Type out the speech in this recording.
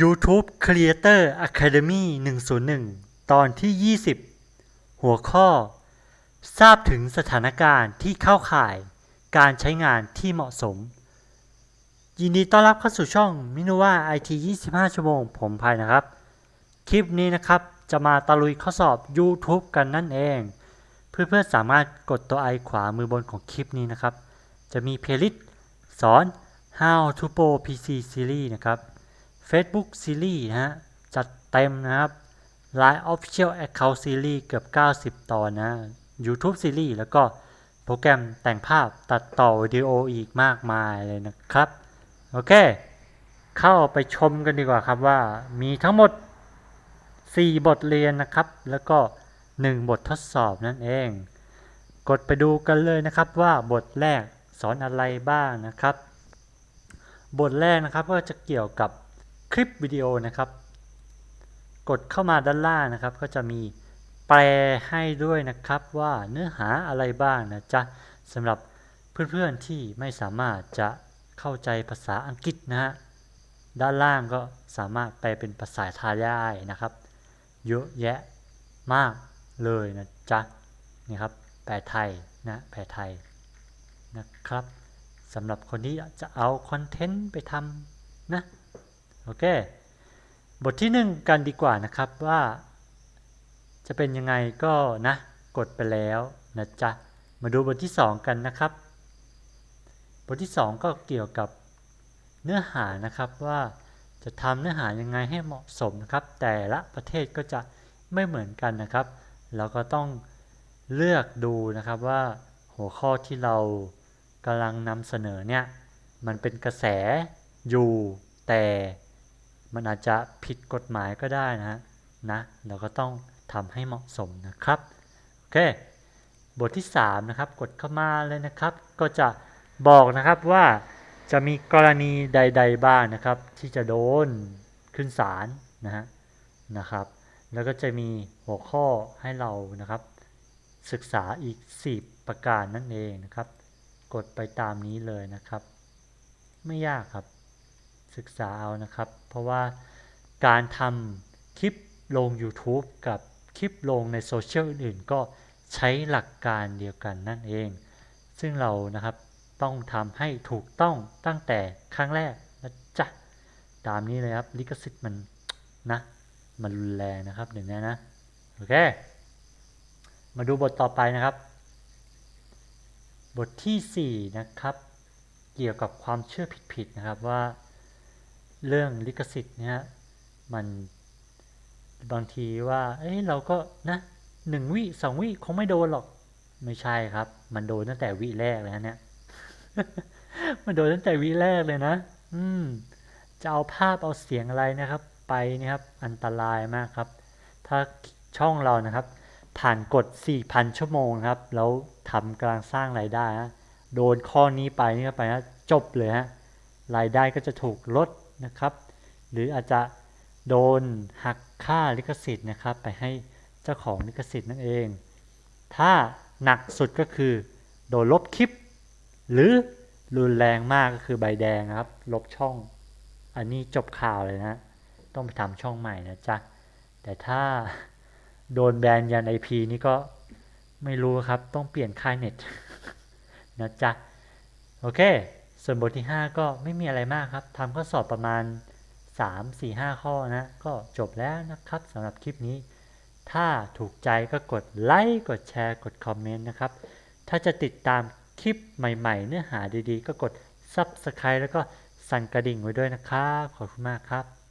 YouTube Creator Academy 101 ตอนที่ 20 หัวข้อ ทราบถึงสถานการณ์ที่เข้าข่ายการใช้งานที่เหมาะสม ยินดีต้อนรับเข้าสู่ช่องมินว่า IT 25 ชั่วโมง ผมภายนะครับ คลิปนี้นะครับจะมาตะลุยข้อสอบ YouTube กันนั่นเอง เพื่อนๆสามารถกดตัวไอขวามือบนของคลิปนี้นะครับ จะมีเพลย์ลิสต์สอน How to Pro PC Series นะครับ Facebook Series นะฮะ จัดเต็มนะครับ Line Official Account Series เกือบ 90 ตอนนะ YouTube Series แล้วก็โปรแกรมแต่งภาพตัดต่อวิดีโออีกมากมายเลยนะครับ โอเค เข้าไปชมกันดีกว่าครับว่ามีทั้งหมด 4 บทเรียนนะครับ แล้วก็ 1 บททดสอบนั่นเอง กดไปดูกันเลยนะครับว่าบทแรกสอนอะไรบ้างนะครับ บทแรกนะครับก็จะเกี่ยวกับ คลิปวิดีโอนะครับ กดเข้ามาด้านล่างนะครับ ก็จะมีแปลให้ด้วยนะครับว่าเนื้อหาอะไรบ้างนะจ๊ะสำหรับเพื่อนๆที่ไม่สามารถจะเข้าใจภาษาอังกฤษนะฮะด้านล่างก็สามารถแปลเป็นภาษาไทยได้นะครับ เยอะแยะมากเลยนะจ๊ะนี่ครับแปลไทยนะแปลไทยนะครับสำหรับคนที่จะเอาคอนเทนต์ไปทำนะ โอเค บทที่หนึ่งกันดีกว่านะครับว่า จะเป็นยังไงก็นะ กดไปแล้วนะจ๊ะ มาดูบทที่สองกันนะครับ บทที่สองก็เกี่ยวกับเนื้อหานะครับว่าจะทำเนื้อหายังไงให้เหมาะสมนะครับ แต่ละประเทศก็จะไม่เหมือนกันนะครับ เราก็ต้องเลือกดูนะครับว่าหัวข้อที่เรากำลังนำเสนอเนี่ย มันเป็นกระแสอยู่แต่ มันอาจจะผิดกฎหมายก็ได้นะนะเราก็ต้องทำให้เหมาะสมนะครับโอเคบทที่ 3 นะครับ กดเข้ามาเลยนะครับ ก็จะบอกนะครับว่าจะมีกรณีใด ๆ บ้างนะครับ ที่จะโดนขึ้นศาลนะฮะนะครับ แล้วก็จะมีหัวข้อให้เรานะครับ ศึกษาอีก 10 ประการนั่นเองนะครับ กดไปตามนี้เลยนะครับ ไม่ยากครับ ศึกษาเอานะครับ เพราะว่าการทำคลิปลง YouTube กับคลิปลงในโซเชียลอื่นๆ ก็ใช้หลักการเดียวกันนั่นเอง ซึ่งเรานะครับต้องทำให้ถูกต้องตั้งแต่ครั้งแรกนะจ๊ะ ตามนี้เลยครับ ลิขสิทธิ์มันนะมันรุนแรงนะครับเดี๋ยวนี้นะโอเค มาดูบทต่อไปนะครับ บทที่ 4 นะครับ เกี่ยวกับความเชื่อผิดๆนะครับว่า เรื่องลิขสิทธิ์เนี่ยมันบางทีว่า เอ้ยเราก็นะหนึ่งวิสองวิคงไม่โดนหรอก ไม่ใช่ครับ มันโดนตั้งแต่วิแรกเลยนะเนี่ย มันโดนตั้งแต่วิแรกเลยนะ อืม จะเอาภาพเอาเสียงอะไรนะครับ ไปนะครับ อันตรายมากครับ ถ้าช่องเรานะครับ ผ่านกฎ4,000 ชั่วโมงครับ แล้วทำกำลังสร้างรายได้นะโดนข้อนี้ไปนี่ไปนะจบเลยฮะรายได้ก็จะถูกลด นะครับ หรืออาจจะโดนหักค่าลิขสิทธิ์นะครับ ไปให้เจ้าของลิขสิทธิ์นั่นเอง ถ้าหนักสุดก็คือ โดนลบคลิป หรือรุนแรงมากก็คือใบแดงครับ ลบช่อง อันนี้จบข่าวเลยนะ ต้องไปทำช่องใหม่นะจ๊ะ แต่ถ้าโดนแบนยันไอพีนี่ก็ไม่รู้ครับ ต้องเปลี่ยนค่ายเน็ตนะจ๊ะ โอเค ส่วนบทที่ 5 ก็ไม่มีอะไรมากครับทำข้อสอบประมาณ 3 4 5 ข้อนะ ก็จบแล้วนะครับสำหรับคลิปนี้ ถ้าถูกใจก็กดไลค์กดแชร์กดคอมเมนต์นะครับ ถ้าจะติดตามคลิปใหม่ๆ เนื้อหาดีๆ ก็กด Subscribe แล้วก็สั่นกระดิ่งไว้ด้วยนะครับ ขอบคุณมากครับ